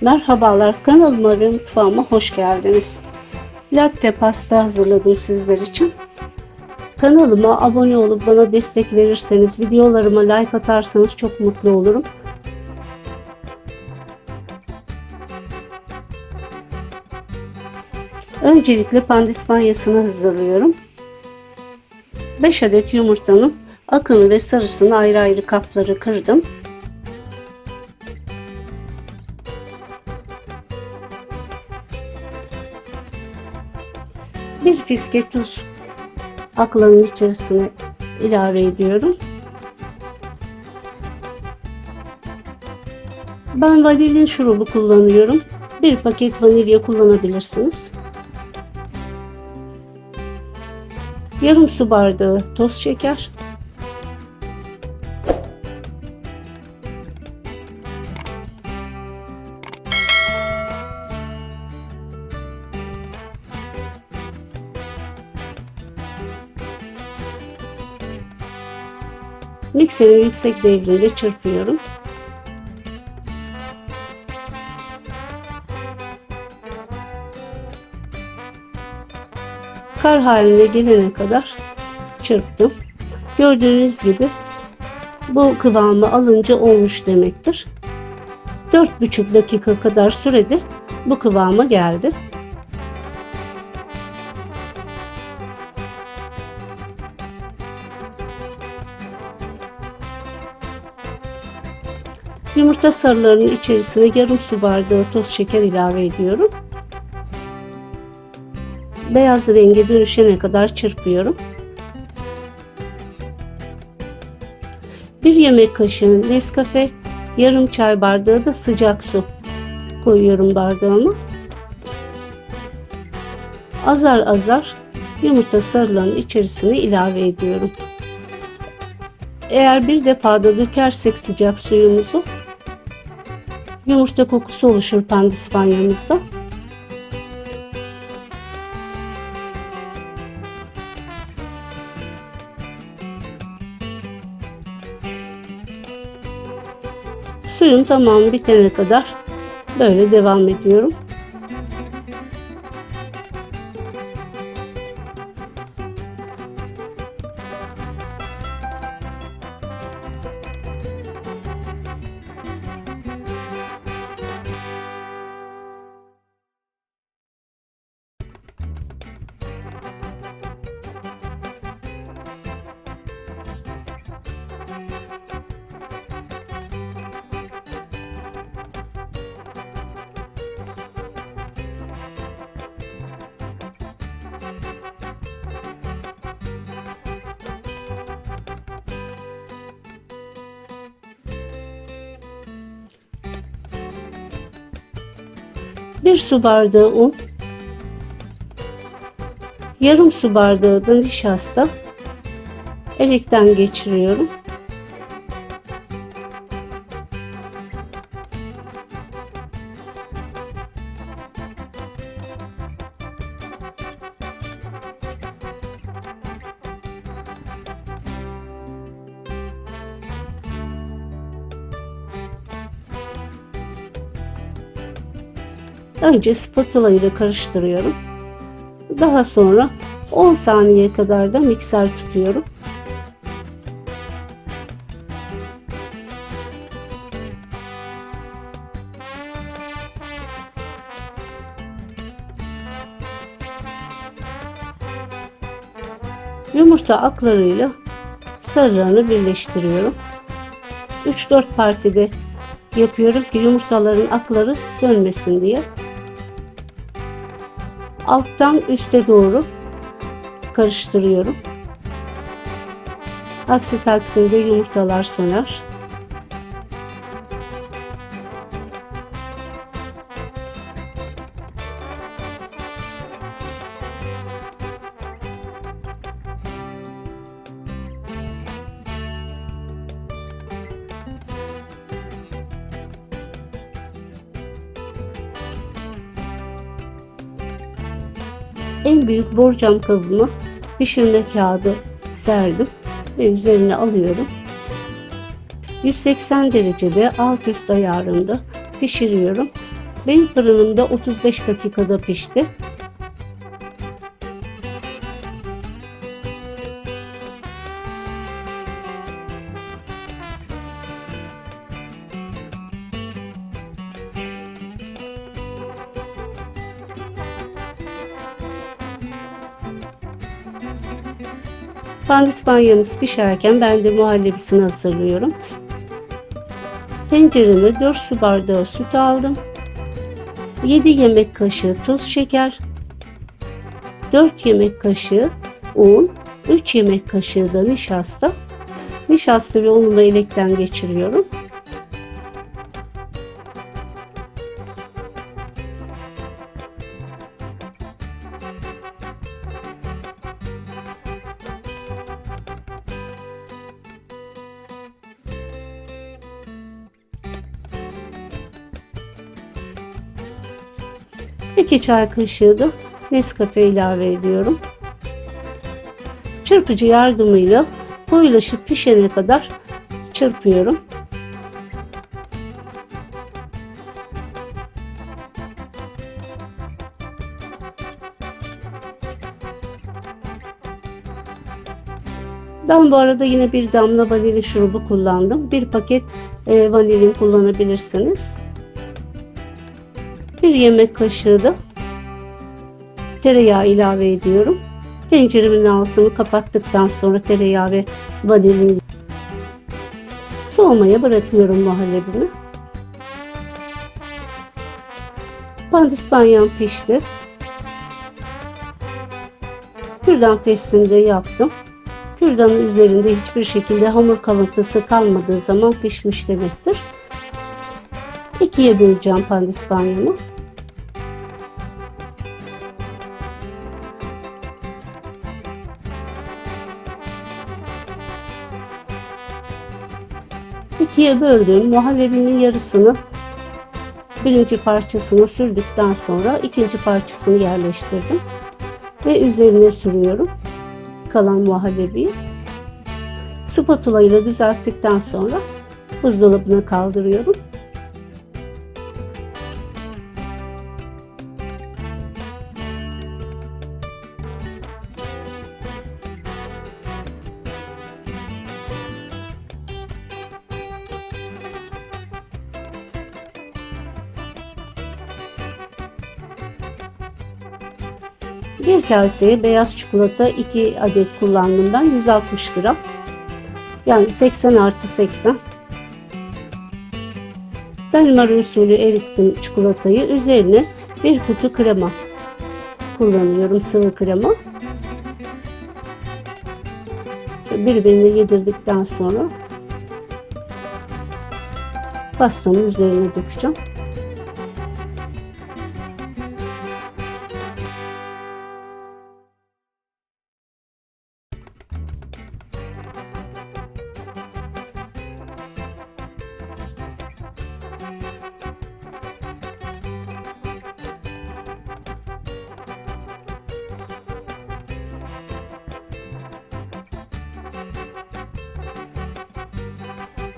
Merhabalar kanalıma ve mutfağıma hoş geldiniz. Latte pasta hazırladım sizler için. Kanalıma abone olup bana destek verirseniz, videolarıma like atarsanız çok mutlu olurum. Öncelikle pandispanyasını hazırlıyorum. 5 adet yumurtanın akını ve sarısını ayrı ayrı kaplara kırdım. Bir fiske tuz aklarının içerisine ilave ediyorum. Ben vanilin şurubu kullanıyorum. Bir paket vanilya kullanabilirsiniz. Yarım su bardağı toz şeker. Mikserin yüksek devrinde çırpıyorum. Kar haline gelene kadar çırptım. Gördüğünüz gibi bu kıvamı alınca olmuş demektir. 4,5 dakika kadar sürede bu kıvama geldi. Yumurta sarılarının içerisine yarım su bardağı toz şeker ilave ediyorum. Beyaz renge dönüşene kadar çırpıyorum. Bir yemek kaşığı Nescafe, yarım çay bardağı da sıcak su koyuyorum bardağıma. Azar azar yumurta sarılarının içerisine ilave ediyorum. Eğer bir defada dökersek sıcak suyumuzu yumurta kokusu oluşur pandispanyamızda. Suyun tamamı bitene kadar böyle devam ediyorum. Bir su bardağı un, yarım su bardağı da nişasta elekten geçiriyorum. Önce spatula ile karıştırıyorum. Daha sonra 10 saniye kadar da mikser tutuyorum. Yumurta aklarıyla sarılarını birleştiriyorum. 3-4 partide yapıyorum ki yumurtaların akları sönmesin diye. Alttan üste doğru karıştırıyorum. Aksi takdirde yumurtalar söner. En büyük borcam kabıma pişirme kağıdı serdim ve üzerine alıyorum. 180 derecede alt üst ayarında pişiriyorum. Benim fırınımda 35 dakikada pişti. Pandispanyamız pişerken ben de muhallebisini hazırlıyorum. Tencereme 4 su bardağı süt aldım. 7 yemek kaşığı tuz şeker, 4 yemek kaşığı un, 3 yemek kaşığı da nişasta. Nişasta ve ununu elekten geçiriyorum. İki çay kaşığı da Nescafe ilave ediyorum. Çırpıcı yardımıyla koyulaşıp pişene kadar çırpıyorum. Ben bu arada yine bir damla vanilya şurubu kullandım. Bir paket e, vanilin kullanabilirsiniz. Bir yemek kaşığı da tereyağı ilave ediyorum. Tenceremin altını kapattıktan sonra tereyağı ve vanilini soğumaya bırakıyorum muhallebimi. Pandispanyam pişti. Kürdan testini de yaptım. Kürdanın üzerinde hiçbir şekilde hamur kalıntısı kalmadığı zaman pişmiş demektir. İkiye böleceğim pandispanyamı. İkiye böldüğüm muhallebinin yarısını birinci parçasını sürdükten sonra ikinci parçasını yerleştirdim ve üzerine sürüyorum kalan muhallebiyi. Spatula ile düzelttikten sonra buzdolabına kaldırıyorum. Bir kaseye beyaz çikolata 2 adet kullandım ben. 160 gram. Yani 80 artı 80. Danimarka usulü erittim çikolatayı. Üzerine bir kutu krema kullanıyorum. Sıvı krema. Birbirine yedirdikten sonra pastamın üzerine dökeceğim.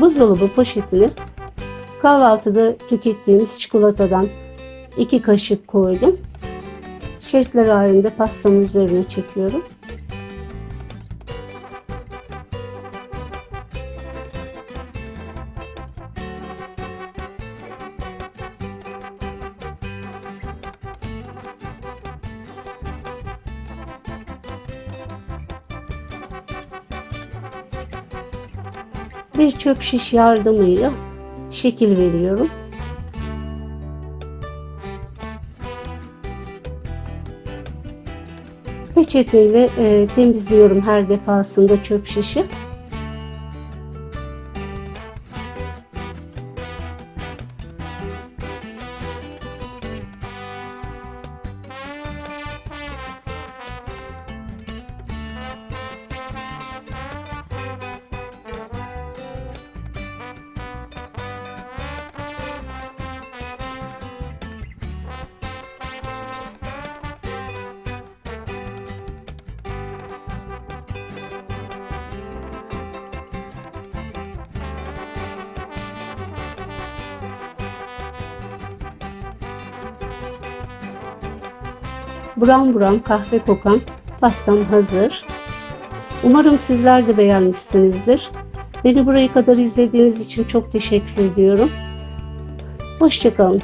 Buzdolabı poşetine kahvaltıda tükettiğimiz çikolatadan 2 kaşık koydum. Şeritler halinde pastamın üzerine çekiyorum. Bir çöp şiş yardımıyla şekil veriyorum. Peçeteyle e, temizliyorum her defasında çöp şişi. Buram buram kahve kokan pastam hazır. Umarım sizler de beğenmişsinizdir. Beni buraya kadar izlediğiniz için çok teşekkür ediyorum. Hoşçakalın.